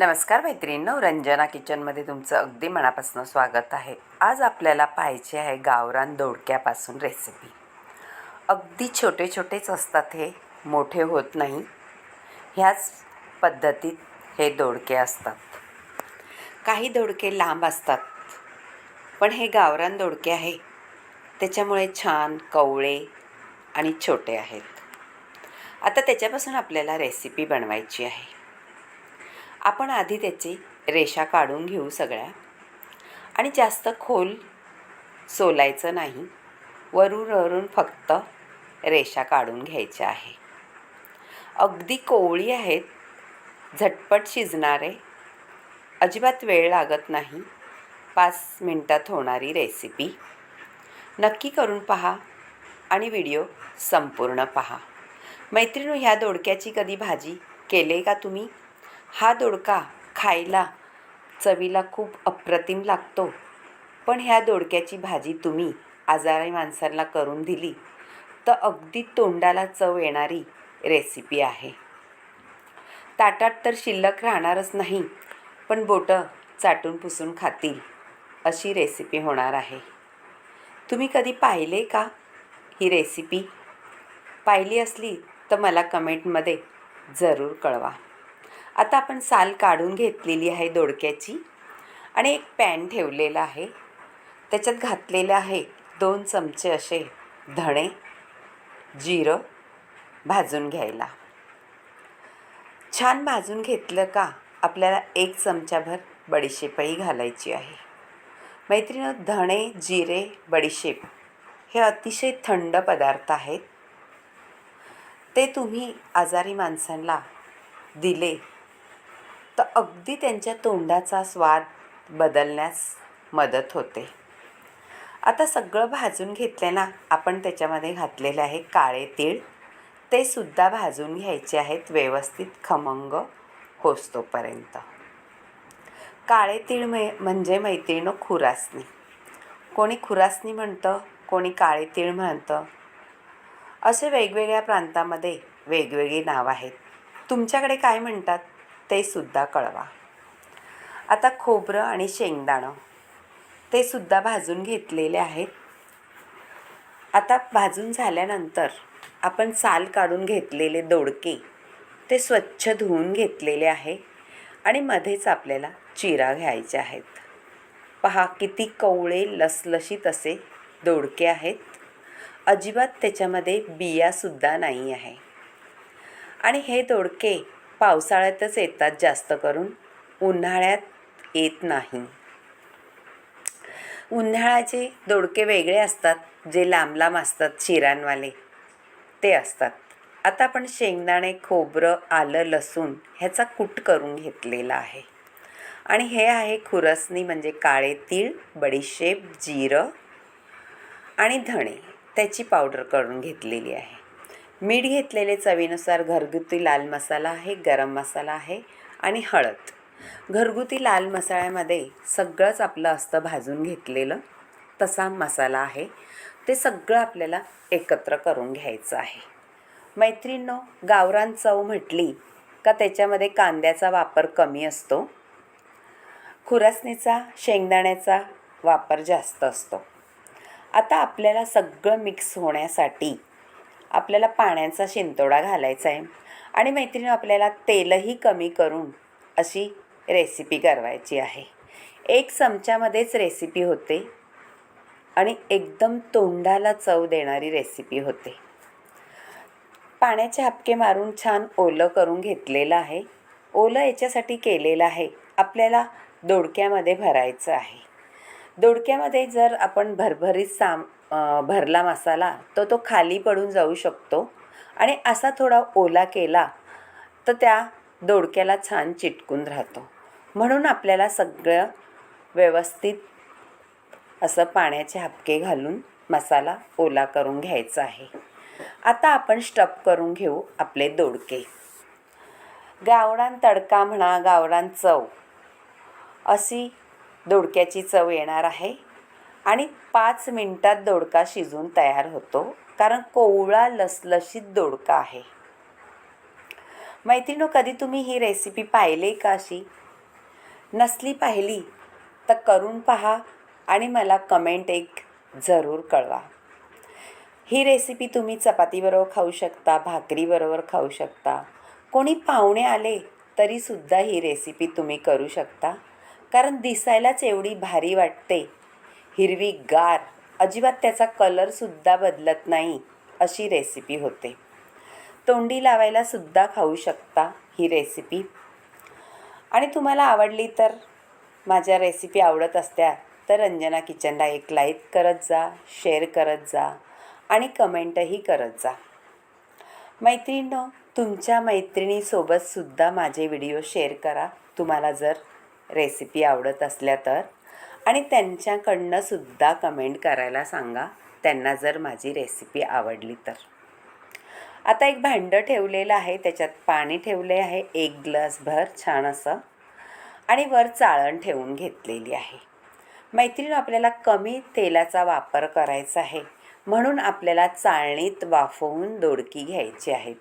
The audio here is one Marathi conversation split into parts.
नमस्कार मैत्रिणींनो रंजना किचनमध्ये तुमचं अगदी मनापासून स्वागत आहे. आज आपल्याला पाहायचे आहे गावरान दोडक्यापासून रेसिपी अगदी छोटे छोटेच असतात हे मोठे होत नाही. ह्याच पद्धतीत हे दोडके असतात. काही दोडके लांब असतात पण हे गावरान दोडके आहे. त्याच्यामुळे छान कवळे आणि छोटे आहेत. आता त्याच्यापासून आपल्याला रेसिपी बनवायची आहे. आपण आधी त्याची रेषा काढून घेऊ सगळ्या. आणि जास्त खोल सोलायचं नाही. वरून वरून फक्त रेषा काढून घ्यायच्या आहे. अगदी कोवळी आहेत. झटपट शिजणारे. अजिबात वेळ लागत नाही. पाच मिनटात होणारी रेसिपी. नक्की करून पहा आणि व्हिडिओ संपूर्ण पहा. मैत्रिणू ह्या दोडक्याची कधी भाजी केले का तुम्ही? हा दोडका खायला चवीला खूप अप्रतिम लागतो. पण ह्या दोडक्याची भाजी तुम्ही आजारी माणसांना करून दिली तर अगदी तोंडाला चव येणारी रेसिपी आहे. ताटात तर शिल्लक राहणारच नाही पण बोटं चाटून पुसून खातील अशी रेसिपी होणार आहे. तुम्ही कधी पाहिले का ही रेसिपी पाहिली असली तर मला कमेंटमध्ये जरूर कळवा. आता आपण साल काढून घेतलेली आहे दोडक्याची आणि एक पॅन ठेवलेला आहे. त्याच्यात घातलेलं आहे दोन चमचे असे धणे जिरं भाजून घ्यायला. छान भाजून घेतलं का आपल्याला एक चमचाभर बडीशेपही घालायची आहे. मैत्रिणं धणे जिरे बडीशेप हे अतिशय थंड पदार्थ आहेत. ते तुम्ही आजारी माणसांना दिले तर अगदी त्यांच्या तोंडाचा स्वाद बदलण्यास मदत होते. आता सगळं भाजून घेतले ना आपण त्याच्यामध्ये घातलेले आहे काळे तीळ. ते सुद्धा भाजून घ्यायचे आहेत व्यवस्थित खमंग होस्तोपर्यंत. काळे तीळ मै म्हणजे मैत्रिणं खुरासणी कोणी खुरासणी म्हणतं कोणी काळे तीळ म्हणतं. असे वेगवेगळ्या प्रांतामध्ये वेगवेगळी नाव आहेत. तुमच्याकडे काय म्हणतात? ते सुद्धा कळवा. आता खोबरं आणि शेंगदाणं ते सुद्धा भाजून घेतलेले आहेत. आता भाजून झाल्यानंतर आपण साल काढून घेतलेले दोडके ते स्वच्छ धुवून घेतलेले आहे आणि मध्येच आपल्याला चिरा घ्यायचे आहेत. पहा किती कवळे लसलशीत असे दोडके आहेत. अजिबात त्याच्यामध्ये बियासुद्धा नाही आहे. आणि हे दोडके पावसाळ्यातच येतात जास्त करून. उन्हाळ्यात येत नाही. उन्हाळ्याचे दोडके वेगळे असतात जे लांब लांब असतात शिरांवाले. ते असतात. आता आपण शेंगदाणे खोबरं आलं लसूण ह्याचा कूट करून घेतलेला आहे. आणि हे आहे खुरसणी म्हणजे काळे तीळ बडीशेप जिरं आणि धणे. त्याची पावडर करून घेतलेली आहे. मीठ घेतलेले चवीनुसार घरगुती लाल मसाला आहे गरम मसाला आहे आणि हळद. घरगुती लाल मसाल्यामध्ये सगळंच आपलं असतं भाजून घेतलेलं. तसा मसाला आहे. ते सगळं आपल्याला एकत्र करून घ्यायचं आहे. मैत्रिणींनो गावरान चव म्हटली का त्याच्यामध्ये कांद्याचा वापर कमी असतो? खुरासणीचा शेंगदाण्याचा वापर जास्त असतो. आता आपल्याला सगळं मिक्स होण्यासाठी आपल्याला पाण्याचा शिंतोडा घालायचा आहे. आणि मैत्रिणी आपल्याला तेलही कमी करून अशी रेसिपी करवायची आहे. एक चमच्यामध्येच रेसिपी होते. आणि एकदम तोंडाला चव देणारी रेसिपी होते. पाण्याचे हपके मारून छान ओलं करून घेतलेलं आहे. ओलं याच्यासाठी केलेलं आहे. आपल्याला दोडक्यामध्ये भरायचं आहे. दोडक्यामध्ये जर आपण भरभरीत साम भरला मसाला तर तो खाली पडून जाऊ शकतो. आणि असा थोडा ओला केला तर त्या दोडक्याला छान चिटकून राहतो. म्हणून आपल्याला सगळं व्यवस्थित असं पाण्याचे हापके घालून मसाला ओला करून घ्यायचा आहे. आता आपण स्टप करून घेऊ आपले दोडके. गावरान तडका म्हणा गावरान चव. अशी दोडक्याची चव येणार आहे. आणि पाच मिनटात दोडका शिजून तयार होतो कारण कोवळा लसलशीत दोडका आहे. मैत्रिणो कधी तुम्ही ही रेसिपी पाहिली का अशी? नसली पाहिली तर करून पहा आणि मला कमेंट एक जरूर कळवा. ही रेसिपी तुम्ही चपातीबरोबर खाऊ शकता भाकरीबरोबर खाऊ शकता. कोणी पाहुणे आले तरीसुद्धा ही रेसिपी तुम्ही करू शकता. कारण दिसायलाच एवढी भारी वाटते. हिरवी गार अजिबात त्याचा कलरसुद्धा बदलत नाही अशी रेसिपी होते. तोंडी लावायला सुद्धा खाऊ शकता ही रेसिपी आणि तुम्हाला आवडली तर माझ्या रेसिपी आवडत असत्या तर रंजना किचनला एक लाईक करत जा शेअर करत जा आणि कमेंटही करत जा. मैत्रिणींनो तुमच्या मैत्रिणीसोबतसुद्धा माझे व्हिडिओ शेअर करा. तुम्हाला जर रेसिपी आवडत असल्या तर. आणि त्यांच्याकडनं सुद्धा कमेंट करायला सांगा. त्यांना जर माझी रेसिपी आवडली तर. आता एक भांडं ठेवलेलं आहे. त्याच्यात पाणी ठेवले आहे. एक ग्लासभर छान असं. आणि वर चाळण ठेवून घेतलेली आहे. मैत्रीण आपल्याला कमी तेलाचा वापर करायचा आहे. म्हणून आपल्याला चाळणीत वाफवून दोडकी घ्यायची आहेत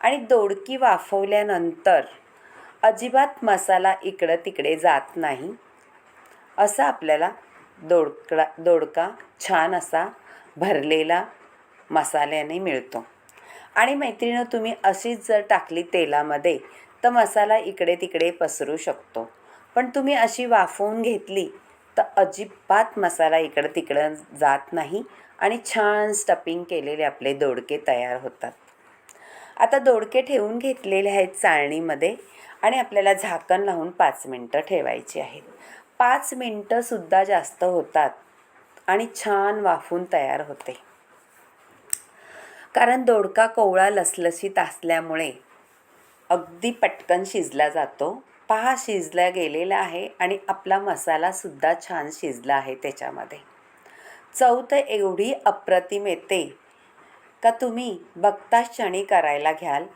आणि दोडकी वाफवल्यानंतर अजिबात मसाला इकडं तिकडे जात नाही. असा आपल्याला दोडकडा दोडका छान असा भरलेला मसाल्याने मिळतो. आणि मैत्रिणं तुम्ही अशीच जर टाकली तेलामध्ये तर मसाला इकडे तिकडे पसरू शकतो. पण तुम्ही अशी वाफवून घेतली तर अजिबात मसाला इकडं तिकडं जात नाही आणि छान स्टपिंग केलेले आपले दोडके तयार होतात. आता दोडके ठेवून घेतलेले आहेत चाळणीमध्ये आणि आपल्याला झाकण लावून पाच मिनटं ठेवायची आहेत. पाच मिनटंसुद्धा जास्त होतात आणि छान वाफून तयार होते. कारण दोडका कोवळा लसलसीत असल्यामुळे अगदी पटकन शिजला जातो. पहा शिजला गेलेला आहे आणि आपला मसालासुद्धा छान शिजला आहे त्याच्यामध्ये. चव तर एवढी अप्रतिम येते का तुम्ही बघता क्षणी करायला घ्याल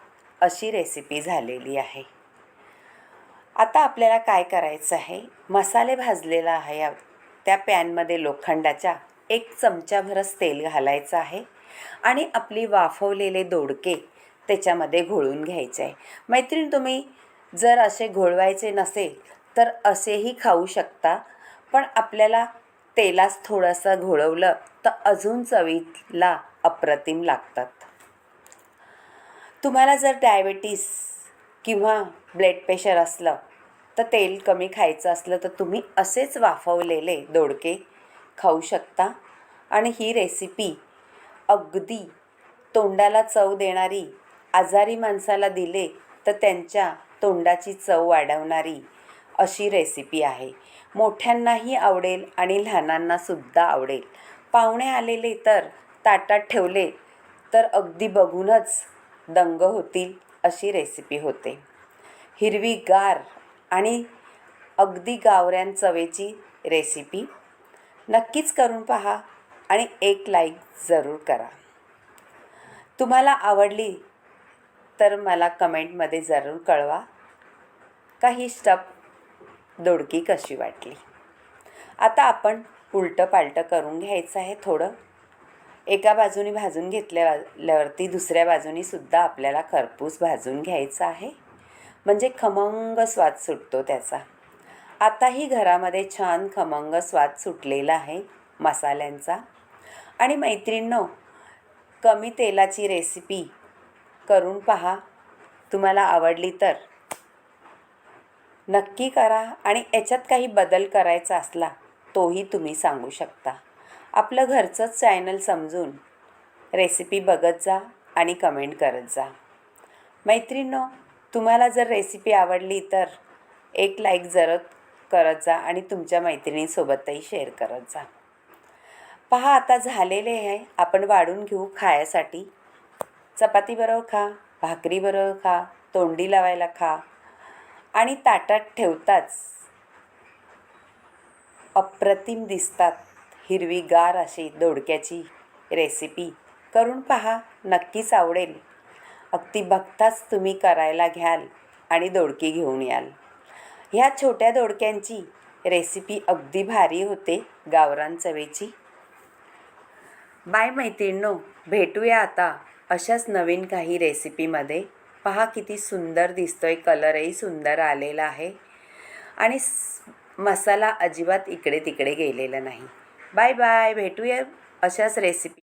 अशी रेसिपी झालेली आहे. आता आपल्याला काय करायचं आहे? मसाले भाजलेला आहे. या- त्या पॅनमध्ये लोखंडाच्या एक चमच्याभरच तेल घालायचं आहे आणि आपली वाफवलेले दोडके त्याच्यामध्ये घोळून घ्यायचे आहे. मैत्रीण तुम्ही जर असे घोळवायचे नसेल तर असेही खाऊ शकता पण आपल्याला तेलास थोडंसं घोळवलं तर अजून चवीला अप्रतिम लागतात. तुम्हाला जर डायबेटीस किंवा ब्लड प्रेशर असलं तर तेल कमी खायचं असलं तर तुम्ही असेच वाफवलेले दोडके खाऊ शकता. आणि ही रेसिपी अगदी तोंडाला चव देणारी आजारी माणसाला दिले तर त्यांच्या तोंडाची चव वाढवणारी अशी रेसिपी आहे. मोठ्यांनाही आवडेल आणि लहानांनासुद्धा आवडेल. पाहुणे आलेले तर ताटात ठेवले तर अगदी बघूनच दंग होतील अशी रेसिपी होते. हिरवीगार आणि अगदी गावऱ्यान चवेची रेसिपी नक्कीच करून पहा आणि एक लाईक जरूर करा. तुम्हाला आवडली तर मला कमेंटमध्ये जरूर कळवा. का ही स्टप दोडकी कशी वाटली? आता आपण उलटं पालटं करून घ्यायचं आहे थोडं. एका बाजूनी भाजून घेतल्यावरती दुसऱ्या बाजूनीसुद्धा आपल्याला खरपूस भाजून घ्यायचं आहे. म्हणजे खमंग स्वाद सुटतो त्याचा. आताही घरामध्ये छान खमंग स्वाद सुटलेला आहे मसाल्यांचा. आणि मैत्रिणींनो कमी तेलाची रेसिपी करून पहा. तुम्हाला आवडली तर नक्की करा आणि याच्यात काही बदल करायचा असला तोही तुम्ही सांगू शकता. आपलं घरचंच चॅनल समजून रेसिपी बघत जा आणि कमेंट करत जा. मैत्रिणींनो तुम्हाला जर रेसिपी आवडली तर एक लाईक जरत करत जा आणि तुमच्या मैत्रिणींसोबतही शेअर करत जा. पहा आता झालेले आहे. आपण वाढून घेऊ खायासाठी. चपातीबरोबर खा भाकरीबरोबर खा तोंडी लावायला खा आणि ताटात ठेवताच अप्रतिम दिसतात हिरवीगार अशी दोडक्याची रेसिपी करून पहा नक्कीच आवडेल. अगदी बघताच तुम्ही करायला घ्याल आणि दोडकी घेऊन याल. ह्या छोट्या दोडक्यांची रेसिपी अगदी भारी होते गावरान चवेची. बाय मैत्रिणो भेटूया आता अशाच नवीन काही रेसिपीमध्ये पहा किती सुंदर दिसतोय कलरही सुंदर आलेला आहे. आणि मसाला अजिबात इकडे तिकडे गेलेला नाही. बाय बाय भेटूया अशाच रेसिपी